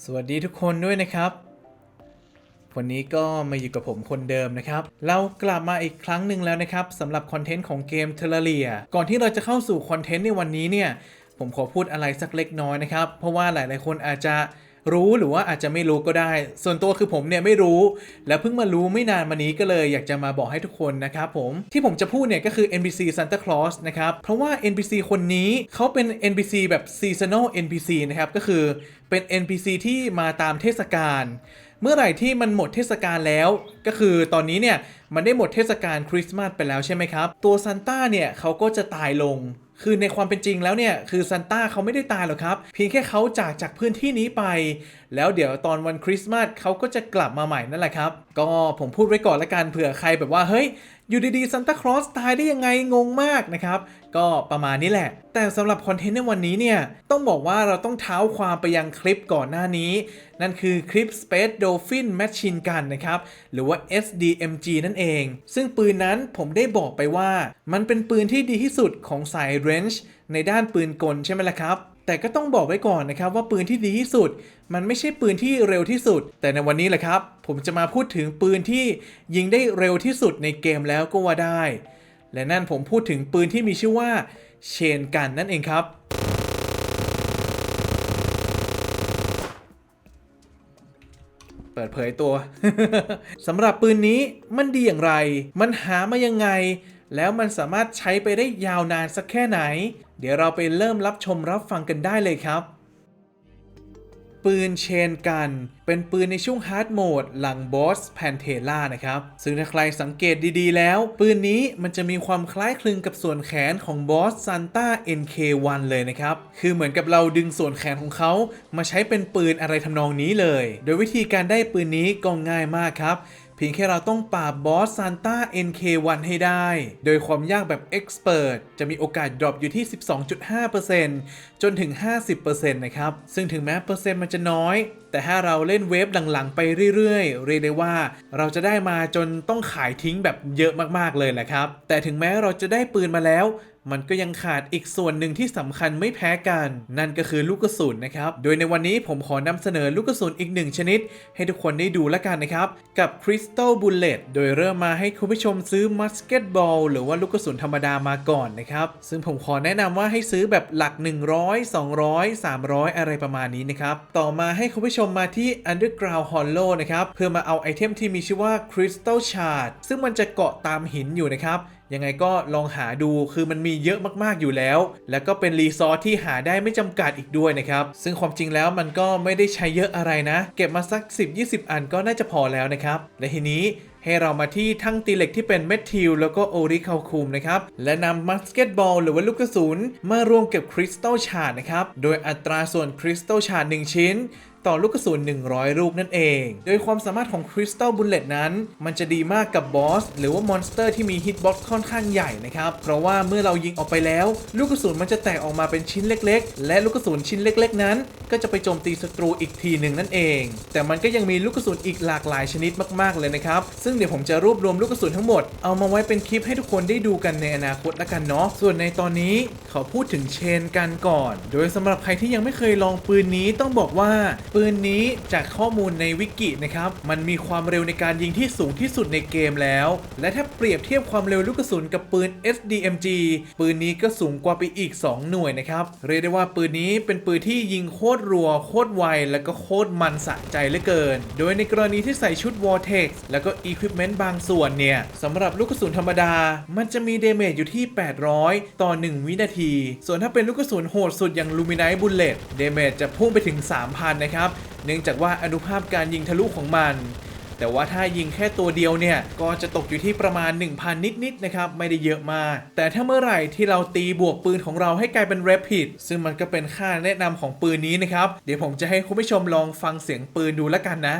สวัสดีทุกคนด้วยนะครับ วันนี้ก็มาอยู่กับผมคนเดิมนะครับ เรากลับมาอีกครั้งหนึ่งแล้วนะครับสำหรับคอนเทนต์ของเกมเทเลเรียก่อนที่เราจะเข้าสู่คอนเทนต์ในวันนี้เนี่ย ผมขอพูดอะไรสักเล็กน้อยนะครับ เพราะว่าหลายๆคนอาจจะ รู้หรือว่าอาจจะไม่รู้ก็ได้ ส่วนตัวคือผมเนี่ยไม่รู้ แล้วเพิ่งมารู้ไม่นานมานี้ก็เลยอยากจะมาบอกให้ทุกคนนะครับผมที่ผมจะพูดเนี่ยก็คือ NPC Santa Claus นะครับเพราะว่า NPC คนนี้เขาเป็น NPC แบบ Seasonal NPC นะครับก็คือเป็น NPC ที่มาตามเทศกาลเมื่อไหร่ที่มันหมดเทศกาลแล้ว ก็คือตอนนี้เนี่ยมันได้หมดเทศกาลคริสต์มาสไปแล้วใช่ไหมครับ ตัวซันต้าเนี่ยเขาก็จะตายลง คือในความเป็นจริงแล้วเนี่ยคือซันต้าเขาไม่ได้ตายหรอกครับ เพียงแค่เขาจากจากพื้นที่นี้ไป แล้วเดี๋ยวตอนวันคริสต์มาสเขาก็จะกลับมาใหม่นั่นแหละครับ ก็ผมพูดไว้ก่อนละกันเผื่อใครแบบว่าเฮ้ยอยู่ดีๆซันตาคลอสตายได้ยังไงงงมากนะครับ ก็ประมาณนี้แหละ แต่สำหรับคอนเทนต์ในวันนี้เนี่ย ต้องบอกว่าเราต้องเท้าความไปยังคลิปก่อนหน้านี้ นั่นคือคลิป Space Dolphin Machine Gun นะครับ หรือว่า SDMG นั่นเอง ซึ่งปืนนั้นผมได้บอกไปว่า มันเป็นปืนที่ดีที่สุดของสาย Range ในด้านปืนกลใช่ไหมล่ะครับ แต่ก็ต้องบอกไว้ก่อนนะครับว่าปืนที่ดีที่สุด มันไม่ใช่ปืนที่เร็วที่สุด แต่ในวันนี้แหละครับ ผมจะมาพูดถึงปืนที่ยิงได้เร็วที่สุดในเกมแล้วก็ว่าได้ และนั่นผมพูดถึงปืนที่มีชื่อว่าเชนกันนั่นเองครับ เปิดเผยตัวสำหรับปืนนี้มันดีอย่างไร มันหามายังไง แล้วมันสามารถใช้ไปได้ยาวนานสักแค่ไหน เดี๋ยวเราไปเริ่มรับชมรับฟังกันได้เลยครับ ปืนเชนกัน เป็นปืนในช่วงฮาร์ดโหมดหลังบอสแพนเทล่านะครับ ซึ่งถ้าใครสังเกตดีๆ แล้ว ปืนนี้มันจะมีความคล้ายคลึงกับส่วนแขนของบอสซันต้า NK1 เลยนะครับ คือเหมือนกับเราดึงส่วนแขนของเขามาใช้เป็นปืนอะไรทำนองนี้เลย โดยวิธีการได้ปืนนี้ก็ง่ายมากครับ พียงแค่เราต้องปราบบอสซานต้า NK1 ให้ได้ โดยความยากแบบ Expert จะมีโอกาสดรอปอยู่ที่ 12.5%จนถึง 50%นะครับ ซึ่งถึงแม้เปอร์เซ็นต์มันจะน้อย แต่ถ้าเราเล่นเวฟหลังๆ ไปเรื่อยๆ เรียกได้ว่า เราจะได้มาจนต้องขายทิ้งแบบเยอะมากๆเลยแหละครับ แต่ถึงแม้เราจะได้ปืนมาแล้ว มันก็ยังขาดอีกส่วนหนึ่งที่สำคัญไม่แพ้กัน นั่นก็คือลูกกระสุนนะครับ โดยในวันนี้ผมขอนำเสนอลูกกระสุนอีกหนึ่งชนิด ให้ทุกคนได้ดูแล้วกันนะครับ กับ Crystal Bullet โดยเริ่มมาให้คุณผู้ชมซื้อ Musket Ball หรือว่าลูกกระสุนธรรมดามาก่อนนะครับ ซึ่งผมขอแนะนำว่าให้ซื้อแบบหลัก 100 200 300 อะไรประมาณนี้นะครับ ต่อมาให้คุณผู้ชมมาที่ Underground Hollow นะครับ เพื่อมาเอาไอเทมที่มีชื่อว่า Crystal Shard ซึ่งมันจะเกาะตามหินอยู่นะครับยังไงก็ลองหาดูคือมันมีเยอะมากๆอยู่แล้ว แล้วก็เป็นรีซอสที่หาได้ไม่จำกัดอีกด้วยนะครับ ซึ่งความจริงแล้วมันก็ไม่ได้ใช้เยอะอะไรนะ เก็บมาสัก 10-20 อันก็น่าจะพอแล้วนะครับ และทีนี้ให้เรามาที่ทั้งตีเหล็กที่เป็นเมทิลแล้วก็โอริคาคุมนะครับ และนำมัสเกตบอลหรือว่าลูกกระสุนมารวมกับคริสตัลชาร์ดนะครับ โดยอัตราส่วนคริสตัลชาร์ด1ชิ้น ต่อลูกกระสุน 100 ลูกนั่นเอง โดยความสามารถของ Crystal Bullet นั้น มันจะดีมากกับบอส หรือว่ามอนสเตอร์ที่มีฮิตบ็อกซ์ค่อนข้างใหญ่นะครับ เพราะว่าเมื่อเรายิงออกไปแล้ว ลูกกระสุนมันจะแตกออกมาเป็นชิ้นเล็ก ๆ และลูกกระสุนชิ้นเล็ก ๆ นั้น ก็จะไปโจมตีศัตรูอีกทีหนึ่งนั่นเอง แต่มันก็ยังมีลูกกระสุนอีกหลากหลายชนิดมากๆเลยนะครับ ซึ่งเดี๋ยวผมจะรวบรวมลูกกระสุนทั้งหมดเอามาไว้เป็นคลิปให้ทุกคนได้ดูกันในอนาคตละกันเนาะ ส่วนในตอนนี้ขอพูดถึงเชนกันก่อน โดยสำหรับใครที่ยังไม่เคยลองปืนนี้ต้องบอกว่าปืนนี้จากข้อมูลในวิกินะครับ มันมีความเร็วในการยิงที่สูงที่สุดในเกมแล้ว และถ้าเปรียบเทียบความเร็วลูกกระสุนกับปืน SDMG ปืนนี้ก็สูงกว่าไปอีก 2 หน่วยนะครับ เรียกได้ว่าปืนนี้เป็นปืนที่ยิงโคตรรัว โคตรไว และก็โคตรมันสะใจเหลือเกิน โดยในกรณีที่ใส่ชุด Vortex แล้วก็ Equipment บางส่วนเนี่ยสำหรับลูกกระสุนธรรมดา มันจะมีเดเมจอยู่ที่ 800 ต่อ 1 วินาที ส่วนถ้าเป็นลูกกระสุนโหดสุดอย่าง Luminite Bullet เดเมจจะพุ่งไปถึง 3,000 นะครับเนื่องจากว่าอนุภาพการยิงทะลุของมัน แต่ว่าถ้ายิงแค่ตัวเดียวเนี่ย ก็จะตกอยู่ที่ประมาณ 1,000 นิดๆนะครับ ไม่ได้เยอะมาก แต่ถ้าเมื่อไหร่ที่เราตีบวกปืนของเราให้กลายเป็น Rapid ซึ่งมันก็เป็นค่าแนะนำของปืนนี้นะครับ เดี๋ยวผมจะให้คุณผู้ชมลองฟังเสียงปืนดูแล้วกันนะ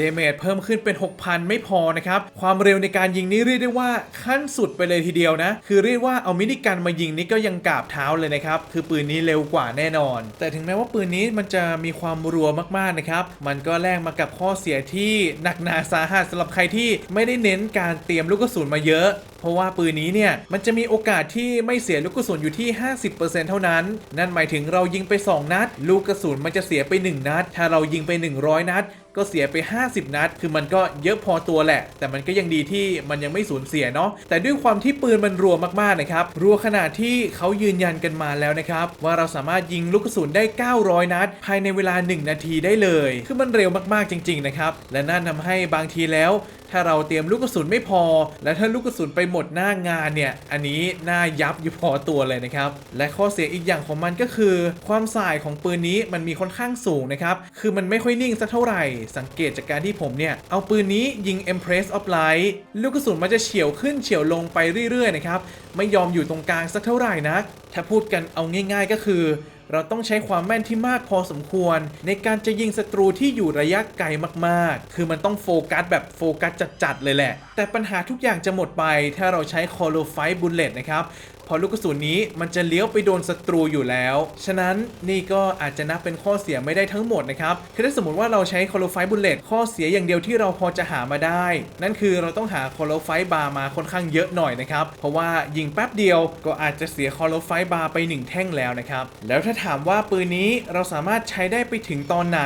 เดเมจเพิ่มขึ้นเป็น 6,000 ไม่พอนะครับ ความเร็วในการยิงนี่เรียกได้ว่าขั้นสุดไปเลยทีเดียวนะ คือเรียกว่าเอามินิกันมายิงนี่ก็ยังกาบเท้าเลยนะครับ คือปืนนี้เร็วกว่าแน่นอน แต่ถึงแม้ว่าปืนนี้มันจะมีความรัวมากๆนะครับ มันก็แลกมากับข้อเสียที่หนักหนาสาหัสสำหรับใครที่ไม่ได้เน้นการเตรียมลูกกระสุนมาเยอะเพราะว่าปืนนี้เนี่ยมันจะมีโอกาสที่ไม่เสียลูกกระสุนอยู่ที่ 50%เท่านั้น นั่นหมายถึงเรายิงไป 2 นัด ลูกกระสุนมันจะเสียไป 1 นัด ถ้าเรายิงไป 100 นัดก็เสียไป 50 นัด คือมันก็เยอะพอตัวแหละ แต่มันก็ยังดีที่มันยังไม่สูญเสียเนาะ แต่ด้วยความที่ปืนมันรัวมากๆนะครับ รัวขนาดที่เขายืนยันกันมาแล้วนะครับ ว่าเราสามารถยิงลูกกระสุนได้ 900 นัด ภายในเวลา 1 นาทีได้เลย คือมันเร็วมากๆจริง ๆ นะครับ และนั่นทำให้บางทีแล้ว ถ้าเราเตรียมลูกกระสุนไม่พอ และถ้าลูกกระสุนไปหมดหน้างานเนี่ย อันนี้น่ายับอยู่พอตัวเลยนะครับ และข้อเสียอีกอย่างของมันก็คือ ความสายของปืนนี้มันมีค่อนข้างสูงนะครับ คือมันไม่ค่อยนิ่งสักเท่าไหร่ สังเกตจากการที่ผมเนี่ย เอาปืนนี้ยิง Empress of Light ลูกกระสุนมันจะเฉียวขึ้นเฉียวลงไปเรื่อยๆนะครับ ไม่ยอมอยู่ตรงกลางสักเท่าไหร่นัก ถ้าพูดกันเอาง่าย ๆ ก็คือ เราต้องใช้ความแม่นที่มากพอสมควร ในการจะยิงศัตรูที่อยู่ระยะไกลมากๆ คือมันต้องโฟกัสแบบโฟกัสจัดๆเลยแหละ แต่ปัญหาทุกอย่างจะหมดไปถ้าเราใช้ c o l o f i บุลเลตนะครับ พอลูกกระสุนนี้มันจะเลี้ยวไปโดนศัตรูอยู่แล้ว ฉะนั้นนี่ก็อาจจะนับเป็นข้อเสียไม่ได้ทั้งหมดนะครับ คือถ้าสมมติว่าเราใช้ c o l o f i บุลเลตข้อเสียอย่างเดียวที่เราพอจะหามาได้ นั่นคือเราต้องหา c o l o f i บาร์มาค่อนข้างเยอะหน่อยนะครับ เพราะว่ายิงแป๊บเดียวก็อาจจะเสีย c o l o f i บาร์ไปหนึ่งแท่งแล้วนะครับ แล้วถ้าถามว่าปืนนี้เราสามารถใช้ได้ไปถึงตอนไหน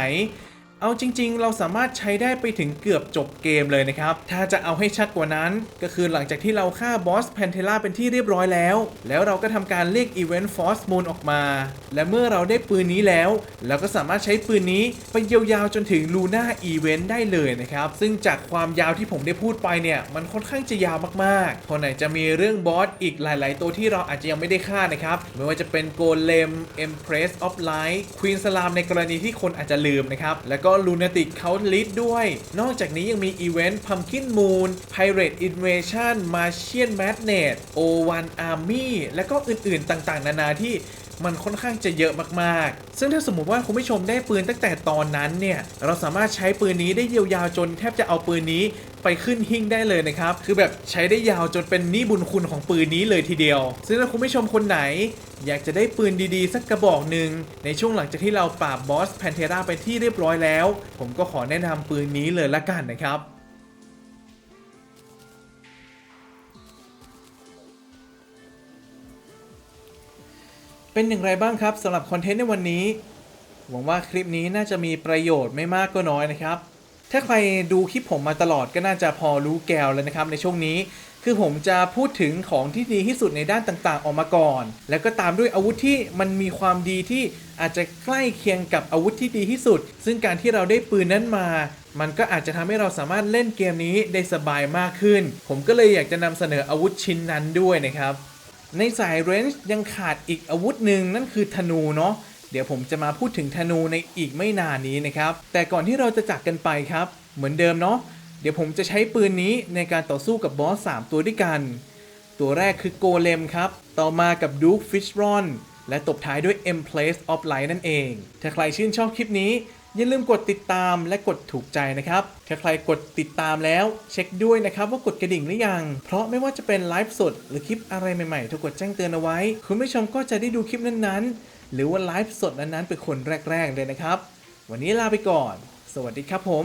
เอาจริง ๆ เราสามารถใช้ได้ไปถึงเกือบจบเกมเลยนะครับ ถ้าจะเอาให้ชัดกว่านั้น ก็คือหลังจากที่เราฆ่าบอสแพนเทล่าเป็นที่เรียบร้อยแล้ว แล้วเราก็ทำการเรียกอีเวนต์ฟอสมูนออกมา และเมื่อเราได้ปืนนี้แล้วเราก็สามารถใช้ปืนนี้ไปยาวๆจนถึงลูน่าอีเวนต์ได้เลยนะครับ ซึ่งจากความยาวที่ผมได้พูดไปเนี่ย มันค่อนข้างจะยาวมากๆพราะไหนจะมีเรื่องบอสอีกหลาย ๆ ตัวที่เราอาจจะยังไม่ได้ฆ่านะครับ ไม่ว่าจะเป็นโกเลม Empress of Light Queen Slam ในกรณีที่คนอาจจะลืมนะครับ แล้วก็ Lunatic Cult Lead ด้วย นอกจากนี้ยังมีอีเวนต์ Pumpkin Moon Pirate Invasion Martian Madness O1 Army และก็อื่นๆต่างๆ นานาที่มันค่อนข้างจะเยอะมากๆ ซึ่งถ้าสมมติว่าคุณผู้ชมได้ปืนตั้งแต่ตอนนั้นเนี่ย เราสามารถใช้ปืนนี้ได้ยาวๆจนแทบจะเอาปืนนี้ ไปขึ้นหิ้งได้เลยนะครับ คือแบบใช้ได้ยาวจนเป็นหนี้บุญคุณของปืนนี้เลยทีเดียว ซึ่งถ้าคุณผู้ชมคนไหน อยากจะได้ปืนดีๆ สักกระบอกหนึ่งในช่วงหลังจากที่เราปราบบอสแพนเทราไปที่เรียบร้อยแล้ว ผมก็ขอแนะนำปืนนี้เลยละกันนะครับเป็นอย่างไรบ้างครับสำหรับคอนเทนต์ในวันนี้ หวังว่าคลิปนี้น่าจะมีประโยชน์ไม่มากก็น้อยนะครับ ถ้าใครดูคลิปผมมาตลอดก็น่าจะพอรู้แกวแล้วนะครับในช่วงนี้ คือผมจะพูดถึงของที่ดีที่สุดในด้านต่างๆ ออกมาก่อน แล้วก็ตามด้วยอาวุธที่มันมีความดีที่อาจจะใกล้เคียงกับอาวุธที่ดีที่สุด ซึ่งการที่เราได้ปืนนั้นมา มันก็อาจจะทำให้เราสามารถเล่นเกมนี้ได้สบายมากขึ้น ผมก็เลยอยากจะนำเสนออาวุธชิ้นนั้นด้วยนะครับในสายเรนจ์ยังขาดอีกอาวุธหนึ่งนั่นคือธนูเนาะ เดี๋ยวผมจะมาพูดถึงธนูในอีกไม่นานนี้นะครับ แต่ก่อนที่เราจะจากกันไปครับ เหมือนเดิมเนาะเดี๋ยวผมจะใช้ปืนนี้ในการต่อสู้กับบอส 3 ตัวด้วยกัน ตัวแรกคือโกเลมครับ ต่อมากับดูฟิชรอนและตบท้ายด้วย M Place of Light นั่นเอง ถ้าใครชื่นชอบคลิปนี้ อย่าลืมกดติดตามและกดถูกใจนะครับถ้าใครกดติดตามแล้ว เช็คด้วยนะครับว่ากดกระดิ่งหรือยัง เพราะไม่ว่าจะเป็นไลฟ์สดหรือคลิปอะไรใหม่ๆถูกกดแจ้งเตือนเอาไว้ คุณผู้ชมก็จะได้ดูคลิปนั้นๆ หรือว่าไลฟ์สดนั้นๆเป็นคนแรกๆเลยนะครับ วันนี้ลาไปก่อน สวัสดีครับผม